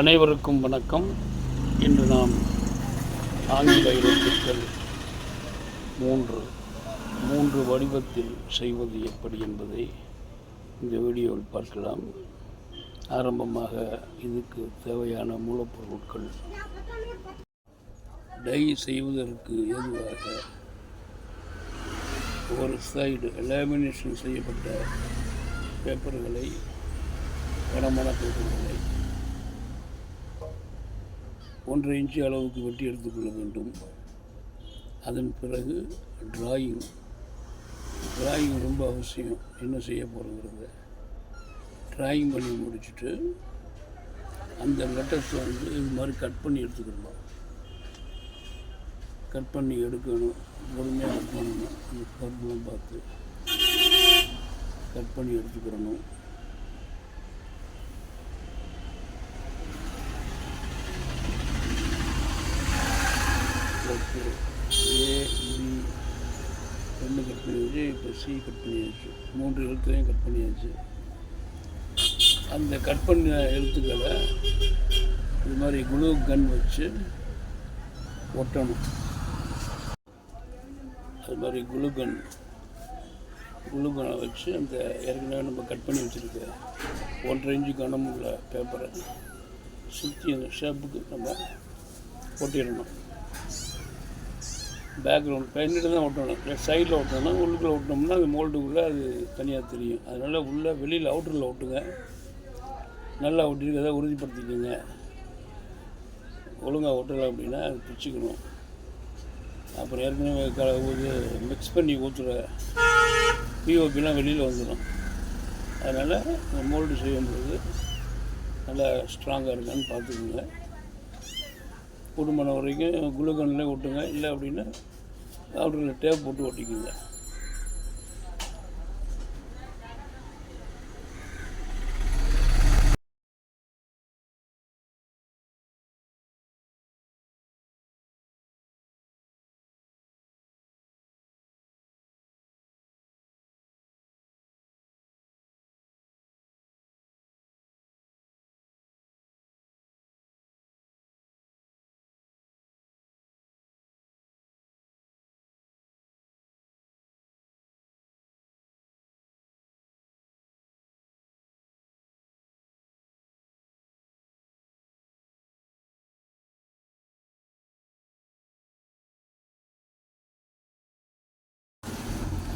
அனைவருக்கும் வணக்கம். இன்று நாம் ஆங்கில எழுத்துக்கள் மூன்று மூன்று வடிவத்தில் செய்வது எப்படி என்பதை இந்த வீடியோவில் பார்க்கலாம். ஆரம்பமாக இதுக்கு தேவையான மூலப்பொருட்கள். டை செய்வதற்கு ஏதுவாக ஒரு சைடு லேமினேஷன் செய்யப்பட்ட பேப்பர்களை கனமான பேப்பர்களை ஒன்றரை இன்ச்சு அளவுக்கு வெட்டி எடுத்துக்கொள்ள வேண்டும். அதன் பிறகு டிராயிங் டிராயிங் ரொம்ப அவசியம். என்ன செய்ய போகிறோங்கிறத டிராயிங் பண்ணி முடிச்சுட்டு அந்த லெட்டர்ஸ் வந்து இது மாதிரி கட் பண்ணி எடுத்துக்கணும். கட் பண்ணி எடுக்கணும். பொறுமையாக கட் பண்ணணும். அந்த கர்வெலாம் பார்த்து கட் பண்ணி எடுத்துக்கிறணும் ஓகே ஏ பி ரெண்டு கட் பண்ணியாச்சு இப்போ சி கட் பண்ணியாச்சு மூன்று இருந்துச்சு. அந்த கட் பண்ண எழுத்துக்களை இது மாதிரி குளூ கன் வச்சு ஒட்டணும். அது மாதிரி குளுகன் குளுகனை வச்சு அந்த ஏற்கனவே நம்ம கட் பண்ணி வச்சுருக்க ஒன்றரை இன்ச்சு கனமுள்ள பேப்பரை சுற்றி அந்த ஷேப்புக்கு நம்ம ஒட்டிடணும். பேக்ரவுண்ட் பெயிண்டில் தான் ஒட்டணும் சைடில் ஒட்டணும்னா உள்ளுக்குள்ளே ஒட்டினோம்னா அந்த மோல்டுக்குள்ளே அது தனியாக தெரியும். அதனால் உள்ளே வெளியில் அவுட்டரில் ஒட்டுங்க நல்லா ஒட்டிருக்கதை உறுதிப்படுத்திக்கோங்க. ஒழுங்காக ஒட்டலை அப்படின்னா அது பிச்சுக்கணும். அப்புறம் ஏற்கனவே க இது மிக்ஸ் பண்ணி ஊற்றுற பிஓபிலாம் வெளியில் வந்துடும் அதனால் மோல்டு செய்யும்போது நல்லா ஸ்ட்ராங்காக இருக்கான்னு பார்த்துக்குங்க. குடும்பம் வரைக்கும் குளுகன்லேயே ஒட்டுங்க இல்லை அப்படின்னா அவருக்கு டேப் போட்டு ஒட்டிக்குங்க.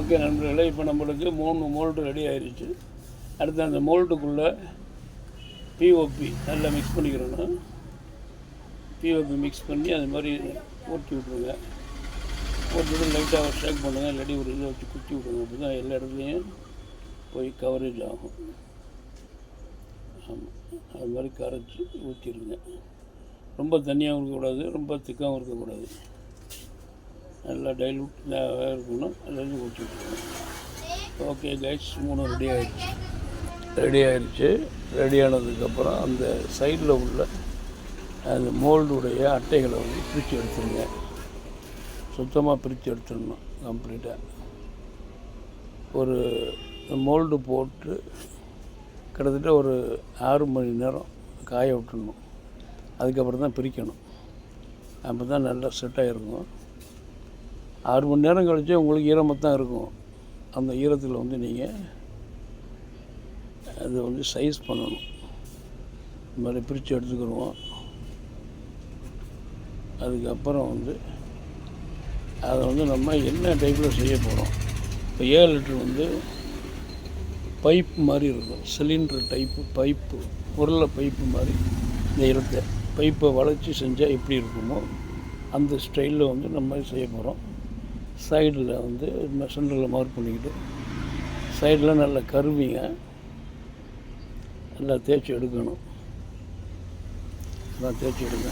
ஓகே நண்பர்களே இப்போ நம்மளுக்கு மூணு மோல்டு ரெடி ஆயிடுச்சு அடுத்து அந்த மோல்டுக்குள்ளே பிஓபி நல்லா மிக்ஸ் பண்ணிக்கிறணும். பிஓபி மிக்ஸ் பண்ணி அது மாதிரி ஊற்றி விட்ருங்க ஊற்றிட்டு லைட்டாக ஷேக் பண்ணுங்கள் இல்லாட்டி ஒரு இதை வச்சு குத்தி விடுங்க. அப்படி தான் எல்லா இடத்துலையும் போய் கவரேஜ் ஆகும். ஆமாம் அது மாதிரி கரைச்சி ஊற்றிடுங்க ரொம்ப தண்ணியாகவும் இருக்கக்கூடாது. ரொம்ப திக்காகவும் இருக்கக்கூடாது. நல்லா டைலூட் இருக்கணும். எல்லாத்தையும் ஊற்றி விட்டுருக்கணும் ஓகே கைஸ் மூணு ரெடி ஆகிடுச்சு ரெடி ஆகிடுச்சு ரெடி ஆனதுக்கப்புறம் அந்த சைடில் உள்ள அந்த மோல்டுடைய அட்டைகளை வந்து பிரித்து எடுத்துருங்க. சுத்தமாக பிரித்து எடுத்துடணும் கம்ப்ளீட்டாக ஒரு மோல்டு போட்டு கிட்டத்தட்ட ஒரு ஆறு மணி நேரம் காய விட்டுடணும். அதுக்கப்புறம் தான் பிரிக்கணும். அப்போ தான் நல்லா செட்டாக ஆகிருக்கும் ஆறு மணி நேரம் கழிச்சு உங்களுக்கு ஈரமாக தான் இருக்கும். அந்த ஈரத்தில் வந்து நீங்கள் அது வந்து சைஸ் பண்ணணும். இந்த மாதிரி பிரித்து எடுத்துக்கிடுவோம். அதுக்கப்புறம் வந்து அதை வந்து நம்ம என்ன டைப்பில் செய்ய போகிறோம் இப்போ ஏழு லிட்டர் வந்து பைப் மாதிரி இருக்கும். சிலிண்டர் டைப்பு பைப்பு உருளை பைப்பு மாதிரி இந்த இடத்த பைப்பை வளைச்சி செஞ்சால் எப்படி இருக்குமோ அந்த ஸ்டைலில் வந்து நம்ம செய்ய போகிறோம் சைடில் வந்து சென்டரில் மார்க் பண்ணிக்கிட்டு சைடில் நல்லா கருவிங்க. நல்லா தேய்ச்சி எடுக்கணும். நல்லா தேய்ச்சி எடுங்க.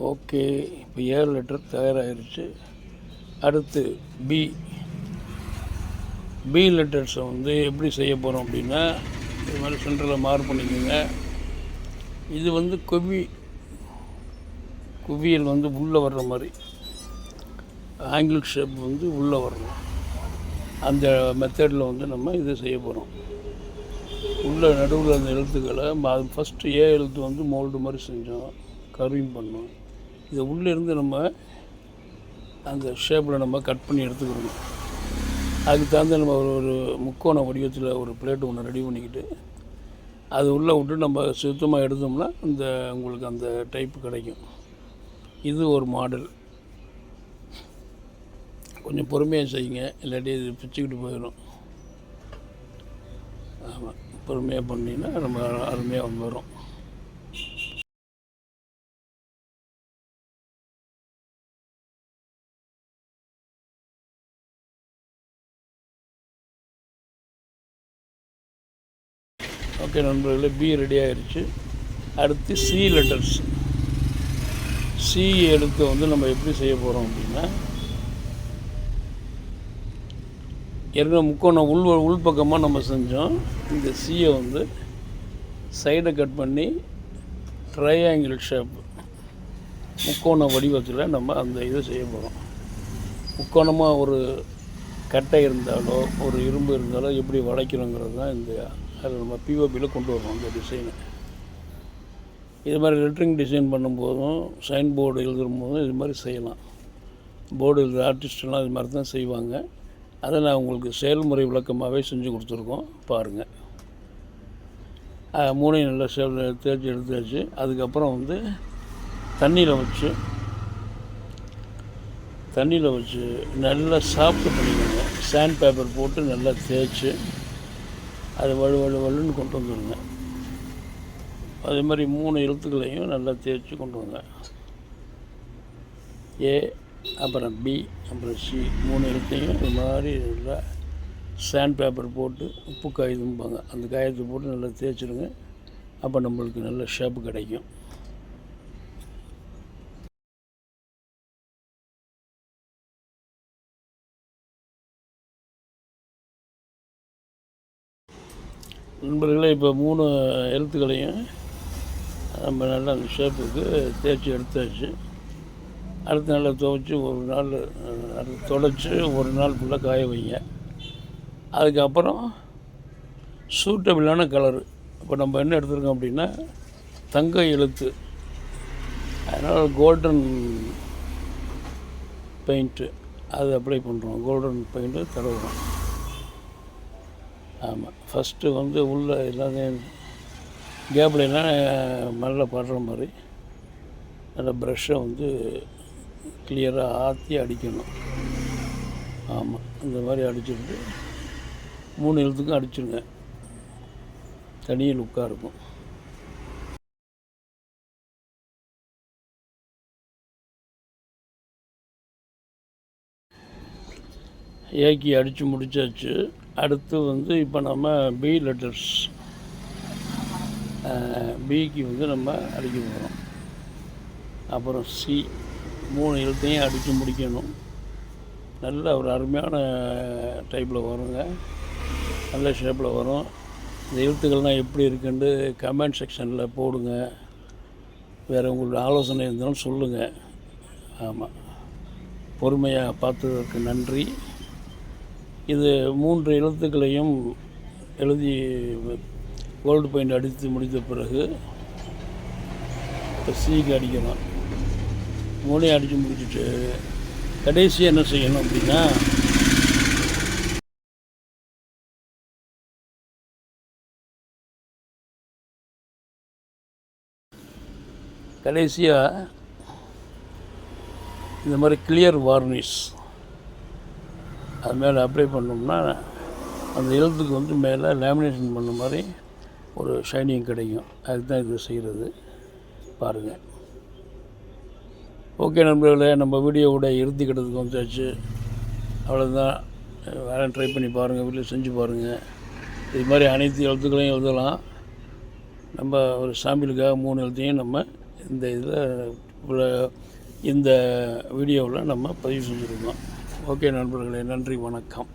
ஓகே இப்போ ஏழு லிட்டர் தயாராகிருச்சு அடுத்து பி பி லெட்டர்ஸை வந்து எப்படி செய்ய போகிறோம் அப்படின்னா இது மாதிரி சென்டரில் மார்க் பண்ணிக்கோங்க. இது வந்து குவி குவியல் வந்து உள்ளே வர்ற மாதிரி. ஆங்கிள் ஷேப் வந்து உள்ளே வரணும். அந்த மெத்தடில் வந்து நம்ம இதை செய்ய போகிறோம் உள்ள நடுவில் அந்த எழுத்துக்களை ஃபஸ்ட்டு ஏ எழுத்து வந்து மோல்டு மாதிரி செஞ்சோம். கருவிங் பண்ணோம். இதை உள்ளேருந்து நம்ம அந்த ஷேப்பில் நம்ம கட் பண்ணி எடுத்துக்கணும் அதுக்கு தகுந்த நம்ம ஒரு ஒரு முக்கோண வடிவத்தில் ஒரு பிளேட் ஒன்று ரெடி பண்ணிக்கிட்டு அது உள்ளே விட்டு நம்ம சுத்தமாக எடுத்தோம்னா இந்த உங்களுக்கு அந்த டைப் கிடைக்கும். இது ஒரு மாடல் கொஞ்சம் பொறுமையாக செய்யுங்க. இல்லாட்டி இது பிச்சுக்கிட்டு போயிடும். ஆமாம் பொறுமையாக பண்ணிங்கன்னா நம்ம அருமையாக வரும் ஓகே நண்பர்களே பி ரெடி ஆயிடுச்சு அடுத்து சி லெட்டர்ஸ் சி எழுத்து வந்து நம்ம எப்படி செய்ய போகிறோம் அப்படின்னா ஏற்கனவே முக்கோணம் உள் உள்பக்கமாக நம்ம செஞ்சோம். இந்த சியை வந்து சைடை கட் பண்ணி ட்ரையாங்கிள் ஷேப் முக்கோண வடிவத்தில் நம்ம அந்த இதை செய்ய போகிறோம் முக்கோணமாக ஒரு கட்டை இருந்தாலோ ஒரு இரும்பு இருந்தாலோ எப்படி வளைக்கிறோங்கிறது தான் இந்த அது நம்ம பிஓபியில் கொண்டு வரணும் அந்த டிசைனை இது மாதிரி லெட்டரிங் டிசைன் பண்ணும்போதும் சைன் போர்டு எழுதும் போதும் இது மாதிரி செய்யலாம். போர்டு எழுதுகிற ஆர்டிஸ்ட்லாம் இது மாதிரி தான் செய்வாங்க. அதை நான் உங்களுக்கு செயல்முறை விளக்கமாகவே செஞ்சு கொடுத்துருக்கோம். பாருங்கள் மூணையும் நல்லா சேல் தேய்ச்சி எடுத்தாச்சு. அதுக்கப்புறம் வந்து தண்ணியில் வச்சு தண்ணியில் வச்சு நல்லா சாப்பிட்டு பண்ணிக்கோங்க. சாண்ட் பேப்பர் போட்டு நல்லா தேய்ச்சி அது வலு வலு வலுன்னு கொண்டு வந்துடுங்க. அதே மாதிரி மூணு எழுத்துக்களையும் நல்லா தேய்ச்சி கொண்டு வாங்க. ஏ அப்புறம் பி அப்புறம் சி மூணு எழுத்தையும் இது மாதிரி நல்லா சாண்ட் பேப்பர் போட்டு உப்பு காகிதம்பாங்க. அந்த காயத்தை போட்டு நல்லா தேய்ச்சிடுங்க. அப்போ நம்மளுக்கு நல்ல ஷேப்பு கிடைக்கும். நண்பர்களே இப்போ மூணு எழுத்துக்களையும் நம்ம நல்லா அந்த ஷேப்புக்கு தேய்ச்சி எடுத்தாச்சு. அடுத்த நாளில் துவைச்சி ஒரு நாள் அடுத்து தொடச்சி ஒரு நாள் ஃபுல்லாக காய வைங்க. அதுக்கப்புறம் சூட்டபிளான கலரு இப்போ நம்ம என்ன எடுத்துருக்கோம் அப்படின்னா தங்க எழுத்து. அதனால் கோல்டன் பெயிண்ட்டு அது அப்ளை பண்ணுறோம் கோல்டன் பெயிண்ட்டு தடவுறோம். ஆமாம் ஃபஸ்ட்டு வந்து உள்ளே எல்லாத்தையும் கேப்லாம் நல்லா படுற மாதிரி. நல்லா ப்ரெஷ்ஷை வந்து கிளியராக ஆற்றி அடிக்கணும். ஆமாம் இந்த மாதிரி அடிச்சுட்டு மூணு எழுத்துக்கும் அடிச்சிருங்க. தனியாக லுக்காக இருக்கும். ஏக்கி அடித்து முடித்தாச்சு அடுத்து வந்து இப்போ நம்ம பி லெட்டர்ஸ் பிக்கு வந்து நம்ம அடிக்க போகிறோம் அப்புறம் சி மூணு எழுத்தையும் அடித்து முடிக்கணும். நல்ல ஒரு அருமையான டைப்பில் வருங்க. நல்ல ஷேப்பில் வரும். இந்த எழுத்துக்கள்லாம் எப்படி இருக்குன்னு கமெண்ட் செக்ஷனில் போடுங்க. வேறு உங்களோட ஆலோசனை இருந்தாலும் சொல்லுங்கள் ஆமாம் பொறுமையாக பார்த்ததற்கு நன்றி. இது மூன்று எழுத்துக்களையும் எழுதி கோல்டு பெயிண்ட் அடித்து முடித்த பிறகு சீக்கு அடிக்கணும். மூளையை அடித்து முடிச்சுட்டு கடைசியாக என்ன செய்யணும் அப்படின்னா கடைசியாக இந்த மாதிரி கிளியர் வார்னிஷ் அது மேலே அப்ளை பண்ணோம்னா அந்த எழுத்துக்கு வந்து மேலே லேமினேஷன் பண்ண மாதிரி ஒரு ஷைனிங் கிடைக்கும். அதுக்கு தான் இது செய்கிறது பாருங்கள் ஓகே நண்பர்களே நம்ம வீடியோவோட இறுதிக்கட்டத்துக்கு வந்தாச்சு. அவ்வளோதான் வேலை ட்ரை பண்ணி பாருங்கள் வீட்டில் செஞ்சு பாருங்கள் இது மாதிரி அனைத்து எழுத்துக்களையும் எழுதலாம். நம்ம ஒரு சாம்பிளுக்காக மூணு எழுத்தையும் நம்ம இந்த இதில் இந்த வீடியோவில் நம்ம பதிவு செஞ்சுருக்கோம். ஓகே நண்பர்களே நன்றி வணக்கம்.